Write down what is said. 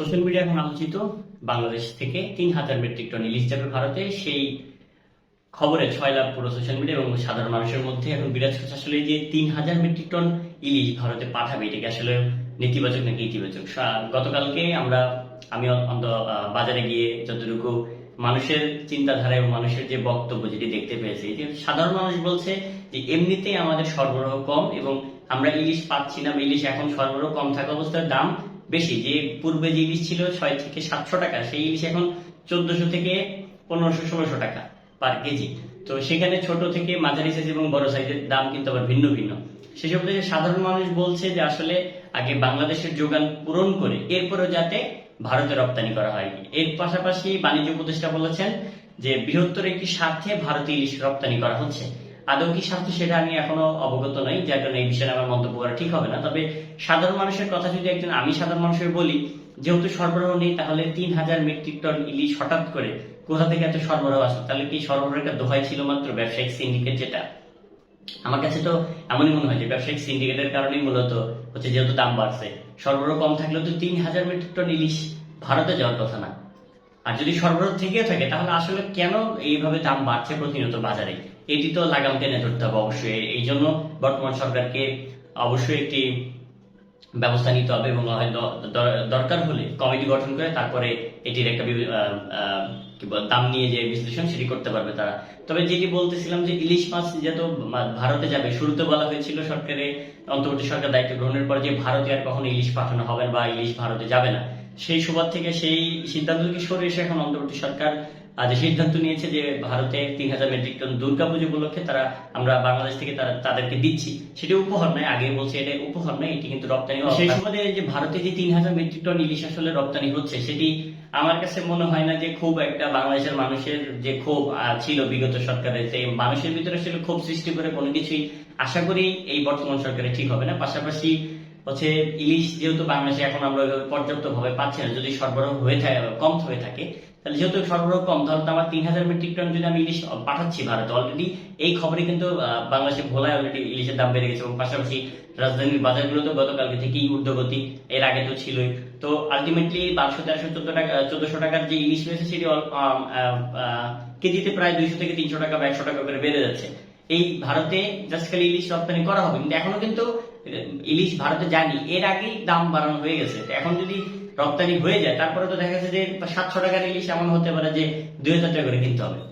Social media এখন আলোচিত বাংলাদেশ থেকে তিন হাজার মেট্রিক টন ইলিশ যাবে ভারতে। সেই খবরে ছয় লাখ পুরো সোশ্যাল মিডিয়া এবং সাধারণ মানুষের মধ্যে এখন বিরাজ করছে আসলে যে তিন হাজার মেট্রিক টন ইলিশ ভারতে পাঠাবে, এটাকে আসলে নেতিবাচক নাকি ইতিবাচক? গতকালকে আমরা, আমি অন্ত বাজারে গিয়ে যতটুকু মানুষের চিন্তাধারা এবং মানুষের যে বক্তব্য যেটি দেখতে পেয়েছি, যে সাধারণ মানুষ বলছে যে এমনিতেই আমাদের সরবরাহ কম এবং আমরা ইলিশ পাচ্ছি না ইলিশ এখন সরবরাহ কম থাকা অবস্থায় দাম বেশি, যে পূর্বে যে ইলিশ ছিল ছয় থেকে সাতশো টাকা, সেই ইলিশ এখন চোদ্দশো থেকে পনেরোশো, ষোলোশো টাকা পার কেজি। তো সেখানে ছোট থেকে মাঝারি সাইজ এবং বড় সাইজের দাম কিন্তু আবার ভিন্ন ভিন্ন। সেসব থেকে সাধারণ মানুষ বলছে যে আসলে আগে বাংলাদেশের যোগান পূরণ করে এরপরেও যাতে ভারতে রপ্তানি করা হয়। এর পাশাপাশি বাণিজ্য উপদেষ্টা বলেছেন যে বৃহত্তর একটি স্বার্থে ভারতে ইলিশ রপ্তানি করা হচ্ছে। আদৌ কি স্বার্থ সেটা আমি এখনও অবগত নই, যার কারণে এই বিষয়ে আমার মন্তব্য করা ঠিক হবে না। তবে সাধারণ মানুষের কথা যদি একজন আমি সাধারণ মানুষের বলি, যেহেতু সরবরাহ নেই, তাহলে তিন হাজার মেট্রিক টন ইলিশ হঠাৎ করে কোথা থেকে এত সরবরাহ আসে তাহলে কি সরবরাহের দোহাই ছিল মাত্র ব্যবসায়িক সিন্ডিকেট যেটা? আমার কাছে তো এমনই মনে হয় যে ব্যবসায়িক সিন্ডিকেটের কারণেই মূলত হচ্ছে যেহেতু দাম বাড়ছে। সরবরাহ কম থাকলেও তো তিন হাজার মেট্রিক টন ইলিশ ভারতে যাওয়ার কথা না। আর যদি সরবরাহ থেকে থাকে, তাহলে আসলে কেন এইভাবে দাম বাড়ছে প্রতিনিয়ত বাজারে? এটি তো লাগাম টেনে ধরতে হবে অবশ্যই। এই জন্য বর্তমান সরকারকে অবশ্যই একটি ব্যবস্থা নিতে হবে এবং দরকার হলে কমিটি গঠন করে তারপরে এটির একটা দাম নিয়ে যে বিশ্লেষণ সেটি করতে পারবে তারা। তবে যেটি বলতেছিলাম যে ইলিশ মাছ যেহেতু ভারতে যাবে, শুরুতে বলা হয়েছিল সরকারের অন্তর্বর্তী সরকার দায়িত্ব গ্রহণের পর যে ভারতে আর কখনো ইলিশ পাঠানো হবে বা ইলিশ ভারতে যাবে না। সেই সুবাদ থেকে সেই সিদ্ধান্ত থেকে সরে এসে এখন অন্তর্বর্তী সরকার যে সিদ্ধান্ত নিয়েছে যে ভারতে তিন হাজার মেট্রিক টন দুর্গাপুজো উপলক্ষে তারা আমরা বাংলাদেশ থেকে তারা তাদেরকে দিচ্ছি সেটি উপহার নয় আগে বলছে এটা উপহার নয় এটি কিন্তু রপ্তানি সেই সুবাদে যে ভারতে যে তিন হাজার মেট্রিক টন ইলিশ আসলে রপ্তানি হচ্ছে সেটি আমার কাছে মনে হয় না যে খুব একটা বাংলাদেশের মানুষের যে ক্ষোভ আহ, ছিল বিগত সরকারের সেই মানুষের ভিতরে আসলে ক্ষোভ সৃষ্টি করে কোনো কিছুই আশা করি এই বর্তমান সরকারে ঠিক হবে না। পাশাপাশি হচ্ছে ইলিশ যেহেতু বাংলাদেশে এখন আমরা পর্যাপ্ত ভাবে পাচ্ছি না, যদি সরবরাহ হয়ে থাকে কম হয়ে থাকে, তাহলে যেহেতু সরবরাহ কম তাহলে আমার তিন হাজার মেট্রিক টন যদি আমি ইলিশ পাঠাচ্ছি ভারতে অলরেডি এই খবরে কিন্তু বাংলাদেশে ভোলায় অলরেডি ইলিশের দাম বেড়ে গেছে এবং পাশাপাশি রাজধানীর বাজারগুলোতে গতকালকে থেকেই ঊর্ধ্বগতি, এর আগে তো ছিলই। তো আলটিমেটলি বারোশো, তেরোশো, চোদ্দ টাকা চোদ্দশো টাকার যে ইলিশ রয়েছে, সেটি কেজিতে প্রায় দুইশো থেকে তিনশো টাকা বা একশো টাকা করে বেড়ে যাচ্ছে। এই ভারতে জাস্ট খালি ইলিশ রপ্তানি করা হবে। কিন্তু এখনও কিন্তু ইলিশ ভারতে জানি এর আগেই দাম বাড়ানো হয়ে গেছে। এখন যদি রপ্তানি হয়ে যায়, তারপরে তো দেখা যাচ্ছে যে, সাতশো টাকার ইলিশ এমন হতে পারে যে, দুই হাজার টাকা করে কিনতে হবে।